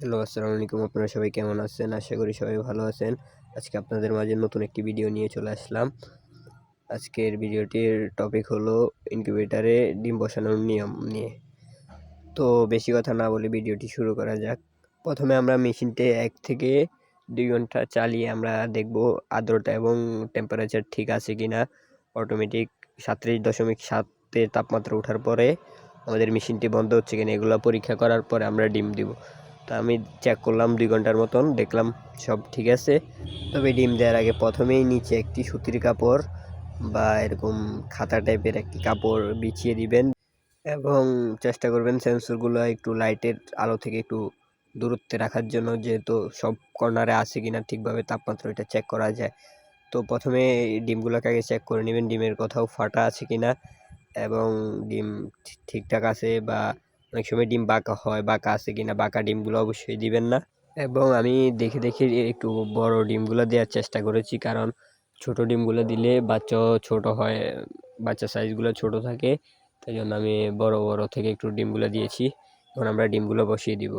Hello, আসসালামু আলাইকুম। আপনারা সবাই কেমন আছেন? আশা করি সবাই ভালো আছেন। আজকে আপনাদের মাঝে নতুন একটি ভিডিও নিয়ে চলে আসলাম। আজকের ভিডিওটির টপিক হলো ইনকিউবেটারে ডিম বসানোর নিয়ম নিয়ে। তো বেশি কথা না বলে ভিডিওটি শুরু করা যাক। প্রথমে আমরা মেশিনটি এক থেকে দুই ঘণ্টা চালিয়ে আমরা দেখব আর্দ্রতা এবং টেম্পারেচার ঠিক আছে কি না অটোমেটিক সাতত্রিশ দশমিক সাতে তাপমাত্রা ওঠার পরে আমাদের মেশিনটি বন্ধ হচ্ছে কিনা এগুলো পরীক্ষা করার পরে আমরা ডিম দিব। তা আমি চেক করলাম দুই ঘণ্টার মতন, দেখলাম সব ঠিক আছে। তবে ডিম দেওয়ার আগে প্রথমেই নিচে একটি সুতির কাপড় বা এরকম খাতা টাইপের একটি কাপড় বিছিয়ে দিবেন এবং চেষ্টা করবেন সেন্সরগুলো একটু লাইটের আলো থেকে একটু দূরত্বে রাখার জন্য, যেহেতু সব কর্নারে আছে কিনা ঠিকভাবে তাপমাত্রা এটা চেক করা যায়। তো প্রথমে ডিমগুলোকে আগে চেক করে নেবেন, ডিমের কোথাও ফাটা আছে কিনা এবং ডিম ঠিকঠাক আছে বা অনেক সময় ডিম বাঁকা হয়, বাঁকা আছে কিনা, বাঁকা ডিমগুলো অবশ্যই দিবেন না। এবং আমি দেখে দেখে একটু বড় ডিমগুলো দেওয়ার চেষ্টা করেছি, কারণ ছোট ডিমগুলো দিলে বাচ্চাও ছোট হয়, বাচ্চা সাইজগুলো ছোট থাকে। তাই জন্য আমি বড় বড় থেকে একটু ডিমগুলো দিয়েছি, এখন আমরা ডিমগুলো বসিয়ে দিব।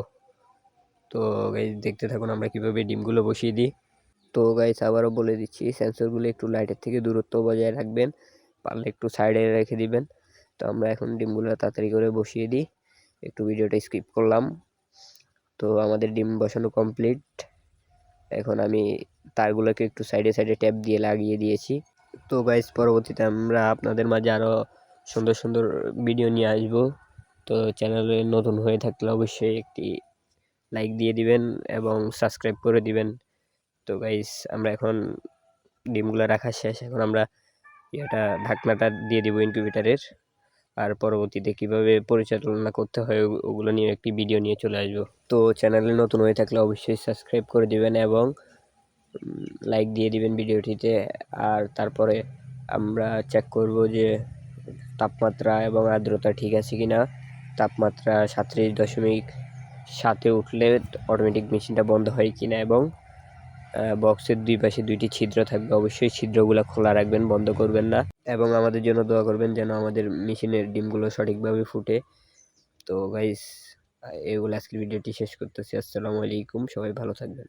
তো গাইজ দেখতে থাকুন আমরা কীভাবে ডিমগুলো বসিয়ে দিই। তো গাইজ আবারও বলে দিচ্ছি সেন্সরগুলো একটু লাইটের থেকে দূরত্ব বজায় রাখবেন, পারলে একটু সাইডে রেখে দিবেন। তো আমরা এখন ডিমগুলো তাড়াতাড়ি করে বসিয়ে দিই। একটু ভিডিওটা স্কিপ করলাম। তো আমাদের ডিম বসানো কমপ্লিট এখন আমি তারগুলোকে একটু সাইডে সাইডে ট্যাপ দিয়ে লাগিয়ে দিয়েছি। তো গাইজ পরবর্তীতে আমরা আপনাদের মাঝে আরও সুন্দর সুন্দর ভিডিও নিয়ে আসব। তো চ্যানেলে নতুন হয়ে থাকলে অবশ্যই একটি লাইক দিয়ে দিবেন এবং সাবস্ক্রাইব করে দিবেন। তো গাইজ আমরা এখন ডিমগুলো রাখা শেষ। এখন আমরা এটা ঢাকনাটা দিয়ে দিব ইনকিউবেটারের আর পরবর্তীতে কীভাবে পরিচালনা করতে হয় ওগুলো নিয়ে একটি ভিডিও নিয়ে চলে আসব। তো চ্যানেলে নতুন হয়ে থাকলে অবশ্যই সাবস্ক্রাইব করে দিবেন এবং লাইক দিয়ে দিবেন ভিডিওটিতে আর তারপরে আমরা চেক করব যে তাপমাত্রা এবং আর্দ্রতা ঠিক আছে কি না তাপমাত্রা সাতত্রিশ দশমিক সাতে উঠলে অটোমেটিক মেশিনটা বন্ধ হয় কি না এবং বক্সের দুই পাশে দুইটি ছিদ্র থাকবে। অবশ্যই ছিদ্রগুলো খোলা রাখবেন, বন্ধ করবেন না। এবং আমাদের জন্য দোয়া করবেন যেন আমাদের মেশিনের ডিমগুলো সঠিকভাবে ফুটে। তো গাইস এগুলো আজকের ভিডিওটি শেষ করতেছি। আসসালামু আলাইকুম। সবাই ভালো থাকবেন।